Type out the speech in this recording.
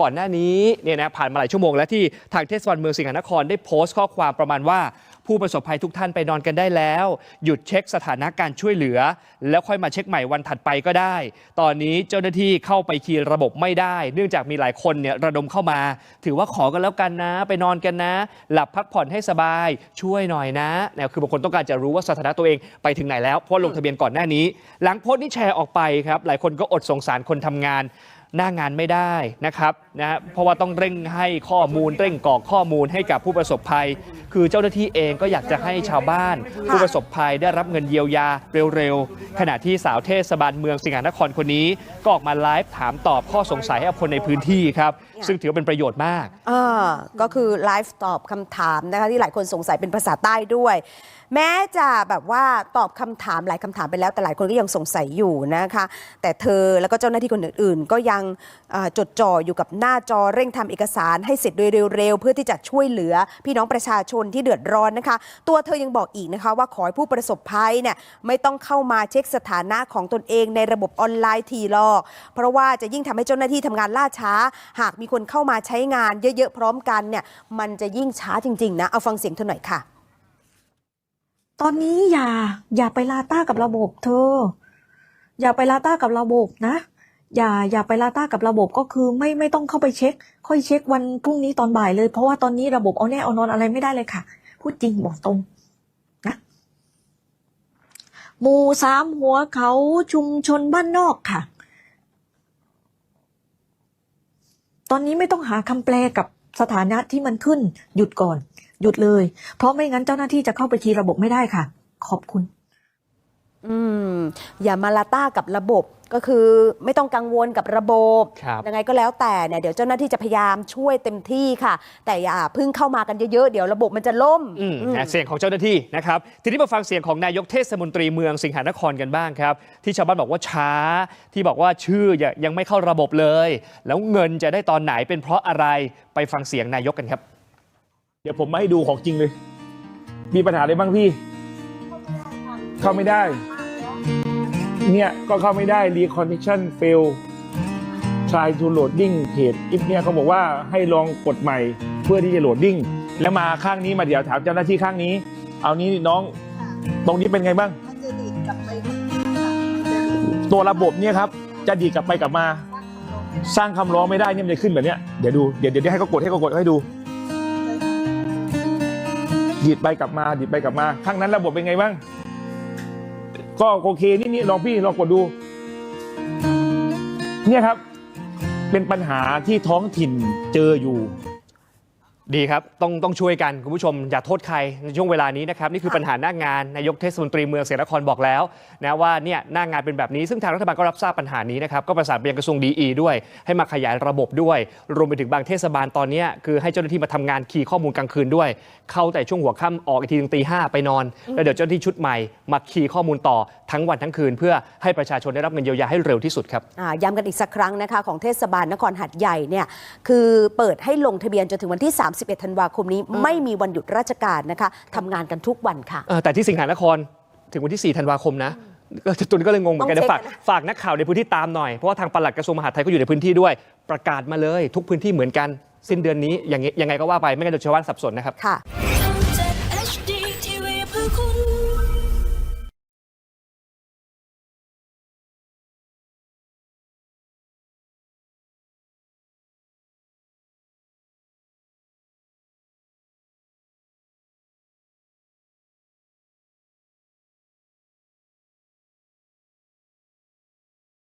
ก่อนหน้านี้เนี่ยนะผ่านมาหลายชั่วโมงแล้วที่ทางเทศบาลเมืองสิงหนครได้โพสต์ข้อความประมาณว่า ผู้ประสบภัยทุกท่านไปนอนกันได้แล้ว หยุดเช็คสถานะการช่วยเหลือ แล้วค่อยมาเช็คใหม่วันถัดไปก็ได้ ตอนนี้เจ้าหน้าที่เข้าไปคีย์ระบบไม่ได้ เนื่องจากมีหลายคนเนี่ยระดมเข้ามา ถือว่าขอกันแล้วกันนะ ไปนอนกันนะ หลับพักผ่อนให้สบายช่วยหน่อยนะแนวคือบางคนต้องการจะรู้ว่าสถานะตัวเองไปถึงไหนแล้วเพราะลงทะเบียนก่อนหน้านี้ หลังโพสต์นี้แชร์ออกไปครับหลายคนก็อดสงสารคนทำงาน หน้างานไม่ได้นะครับนะฮะเพราะว่าต้องเร่งให้ข้อมูลเร่งกรอกข้อมูลให้กับผู้ประสบภัย คือเจ้าหน้าที่เองก็อยากจะให้ชาวบ้าน ผู้ประสบภัยได้รับเงินเยียวยาเร็วๆ ขณะที่สาวเทศบาลเมืองสิงหนครคนนี้ก็ออกมาไลฟ์ถามตอบข้อสงสัยให้กับคนในพื้นที่ครับ ซึ่งถือว่าเป็นประโยชน์มากอ่าก็คือไลฟ์ตอบคำถามนะคะที่หลายคนสงสัยเป็นภาษาใต้ด้วย แม้จะแบบว่าตอบคำถามหลายคำถามไปแล้วแต่หลายคนก็ยังสงสัยอยู่นะคะ แต่เธอแล้วก็เจ้าหน้าที่คนอื่น ๆ ก็ยังอ่าจดจ่ออยู่กับหน้าจอเร่งทำเอกสารให้เสร็จโดยเร็วๆ เพื่อที่จะช่วยเหลือพี่น้องประชาชนที่เดือดร้อนนะคะ ตัวเธอยังบอกอีกนะคะว่าขอให้ผู้ประสบภัยเนี่ยไม่ต้องเข้ามาเช็คสถานะของตนเองในระบบออนไลน์ทีหรอก เพราะว่าจะยิ่งทำให้เจ้าหน้าที่ทำงานล่าช้า หากมีคนเข้ามาใช้งานเยอะๆพร้อมกันเนี่ยมันจะยิ่งช้าจริงๆนะเอาฟังเสียงเธอหน่อยค่ะ ตอนนี้อย่าอย่าไปลาต้ากับระบบเธอ อย่าไปลาต้ากับระบบนะ อย่าอย่าไปลาต้ากับระบบก็คือไม่ไม่ต้องเข้าไปเช็ค ค่อยเช็ควันพรุ่งนี้ตอนบ่ายเลย เพราะว่าตอนนี้ระบบเอาแน่เอานอนอะไรไม่ได้เลยค่ะ พูดจริงบอกตรงนะหมู่สามหัวเขาชุมชนบ้านนอกค่ะ ตอนนี้ไม่ต้องหาคำแปลกับสถานะที่มันขึ้น หยุดก่อน หยุดเลย เพราะไม่งั้นเจ้าหน้าที่จะเข้าไปคีระบบไม่ได้ค่ะ ขอบคุณ อืม อย่ามาลาต้ากับระบบ ก็คือไม่ต้องกังวลกับระบบครับยังไงก็แล้วแต่เนี่ยเดี๋ยวเจ้าหน้าที่จะพยายามช่วยเต็มที่ค่ะ แต่อย่าเพึ่งเข้ามากันเยอะๆ เดี๋ยวระบบมันจะล่มอืมอืม นะเสียงของเจ้าหน้าที่นะครับ ทีนี้มาฟังเสียงของนายกเทศมนตรีเมืองสิงหนครกันบ้างครับ ที่ชาวบ้านบอกว่าช้า ที่บอกว่าชื่อยังยังไม่เข้าระบบเลย แล้วเงินจะได้ตอนไหนเป็นเพราะอะไรไปฟังเสียงนายกกันครับ เดี๋ยวผมมาให้ดูของจริงเลย มีปัญหาอะไรบ้างพี่ เข้าไม่ได้ เนี่ยก็เข้าไม่ได้ reconnection fail try to loading เพจอิฟเนี่ยเขาบอกว่าให้ลองกดใหม่เพื่อที่จะโหลดดิ้งแล้วมาข้างนี้มาเดี๋ยวถามเจ้าหน้าที่ข้างนี้ เอานี้น้องตรงนี้เป็นไงบ้าง มันจะดีดกลับไปทุกทีค่ะมันจะดีดตัวระบบเนี่ยครับจะดีดกลับไปกลับมาสร้างคำร้องไม่ได้เนี่ยมันจะขึ้นแบบเนี้ยเดี๋ยวดูเดี๋ยวเดี๋ยวให้เขากดให้เขากดให้ดูดีดไปกลับมาดีดไปกลับมา ข้างนั้นระบบเป็นไงบ้าง ก็โอเคนี่นี่ลองพี่ลองกดดู เนี่ยครับ เป็นปัญหาที่ท้องถิ่นเจออยู่ ดีครับ ต้องต้องช่วยกัน คุณผู้ชมอย่าโทษใครในช่วงเวลานี้นะครับ นี่คือปัญหาหน้างานนายกเทศมนตรีเมืองเสียนครบอกแล้วนะว่าเนี่ยหน้างานเป็นแบบนี้ซึ่งทางรัฐบาลก็รับทราบปัญหานี้นะครับ ก็ประสานไปยังกระทรวงดีอีด้วย ให้มาขยายระบบด้วย รวมไปถึงบางเทศบาลตอนเนี้ยคือให้เจ้าหน้าที่มาทำงานคีย์ข้อมูลกลางคืนด้วย เข้าแต่ช่วงหัวค่ำออกอีกทีถึงตีห้าไปนอน แล้วเดี๋ยวเจ้าหน้าที่ชุดใหม่มาคีย์ข้อมูลต่อทั้งวันทั้งคืน เพื่อให้ประชาชนได้รับเงินเยียวยาให้เร็วที่สุดครับอ่าย้ำกันอีกสักครั้งนะคะของเทศบาลนครหัดใหญ่เนี่ยคือเปิดให้ลงทะเบียนจนถึงวันที่31 ธันวาคมนี้ไม่มีวันหยุดราชการนะคะทำงานกันทุกวันค่ะ เออแต่ที่สิงหานครถึงวันที่ 4 ธันวาคมนะก็ตุนก็เลยงงเหมือนกันต้องนะเช็ฝากคนะฝากนักข่าวในพื้นที่ตามหน่อย เพราะว่าทางปลัดกระทรวงมหาดไทยก็อยู่ในพื้นที่ด้วย ประกาศมาเลย ทุกพื้นที่เหมือนกัน สิ้นเดือนนี้อย่างงี้ยังไงก็ว่าไปไม่งั้นเดี๋ยวชาวบ้านสับสนนะครับ ค่ะ